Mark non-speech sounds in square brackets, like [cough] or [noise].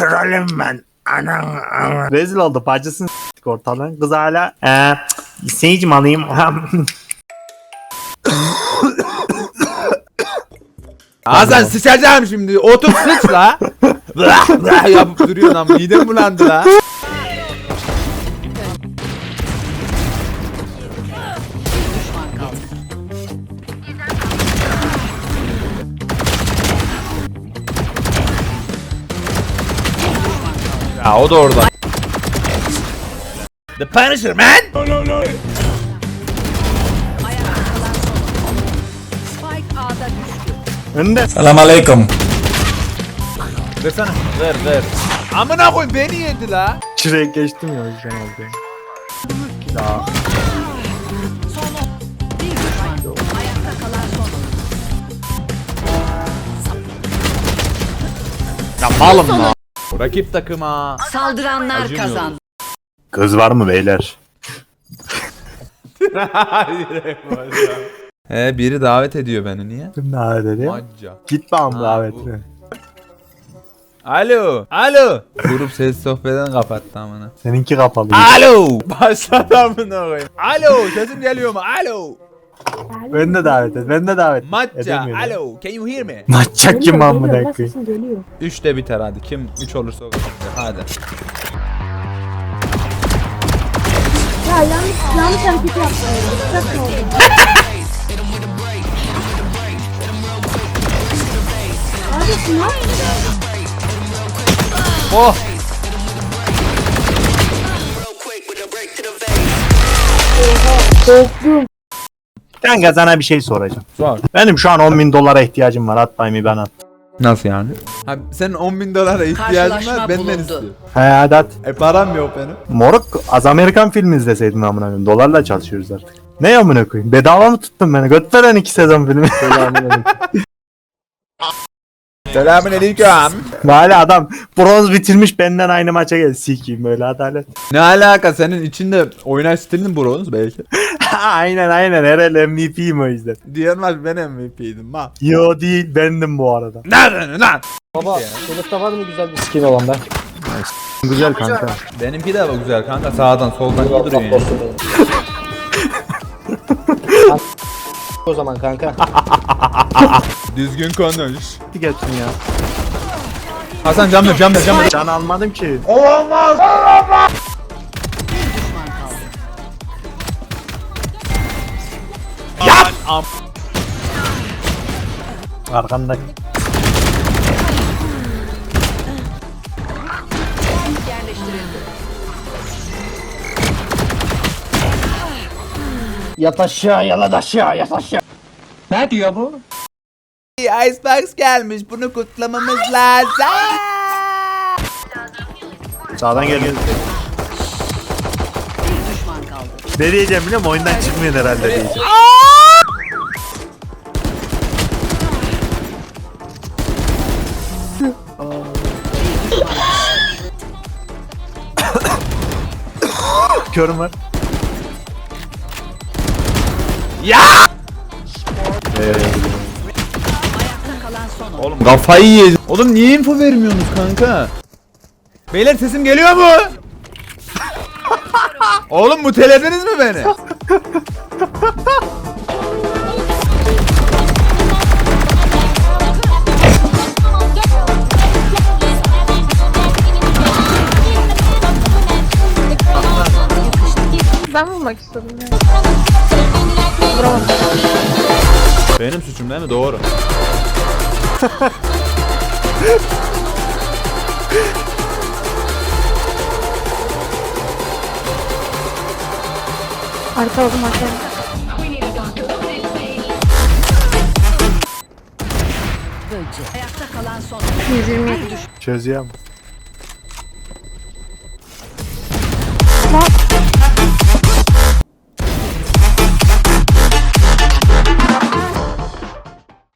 Trolüm ben. Anan anan. Rezil oldu bacısını s**tik ortadan. Kız hala eee seyircim alayım. [coughs] Hasan sıçacağım şimdi. Otur sıç la. [coughs] [coughs] Yapıp duruyorsun ama midem bulandı la. Ya o da orada. The Punisher man. Spike A'da düştü. Önde. Versene. Ver ver. Amına koy beni yedi la. Şuraya geçtim ya yüzden oldu. Ya. Ya malım la. Rakip takıma. Saldıranlar Acımıyor. kazandı. Kız var mı beyler? [laughs] He biri davet ediyor beni niye? Kim davet ediyor? Macca. Git bağım Ha, davetine. Alo. Alo. Grup ses sohbetini kapattı amına. Seninki kapalı. Alo. Başladı amına koyayım. Alo. Sesim geliyor mu? Alo. Ben de davet et. Ben de davet et. Macca. Edemiyorum. Alo. Can you hear me? Maçak kim amına koyayım. Geliyor. Üçte biter hadi. Kim üç olursa o kadar. Hadi. Ya yanlış, yanlış hareket yaptım. Çok ne oldu? Neredesin lan? Oh. Korktum. Kanka sana bir şey soracağım. Sor. Benim şu an 10 bin dolara ihtiyacım var. At payımı ben at. Nasıl yani? Ha, senin 10 bin dolara ihtiyacın Karşılaşma var benden bulundu. istiyor. He hadi at. E param yok benim. Moruk az Amerikan filmi izleseydin amına koyayım. Dolarla çalışıyoruz artık. Ne amına koyayım? Bedava mı tuttun beni? Göt veren iki sezon filmi. [laughs] Selamün aleyküm. Hala adam bronz bitirmiş benden aynı maça gel. Sikiyim böyle adalet. Ne alaka senin içinde oynayış stilinin bronz belki. [laughs] aynen aynen herhalde MVP'yim o yüzden. Diğer maç ben MVP'ydim ha. Yo değil bendim bu arada. Nereden lan? Baba sınıfta var mı güzel bir skin olan ben? Güzel kanka. Benimki de güzel kanka sağdan soldan iyi duruyor yani. O zaman kanka. [laughs] Düzgün konuş. Geçsin ya. Hasan cam ver cam ver cam ver. Can almadım ki. Bir düşman kaldı. Yap! Am Yat aşağı yalan aşağı yat aşağı. Icebox gelmiş bunu kutlamamız lazım. Sağdan geliyor. Bir düşman kaldı. Ne diyeceğim biliyor musun? Oyundan çıkmıyor herhalde diyeceğim. Körüm var. Ya! Oğlum kafayı yiyeceğim. Oğlum niye info vermiyorsunuz kanka? Beyler sesim geliyor mu? Oğlum mutelediniz mi beni? [laughs] Ben vurmak istedim ya. Benim suçum değil mi? Doğru. Arkaladım arkaladım. Böcek. Ayakta kalan son. 120. Çözüyor mu?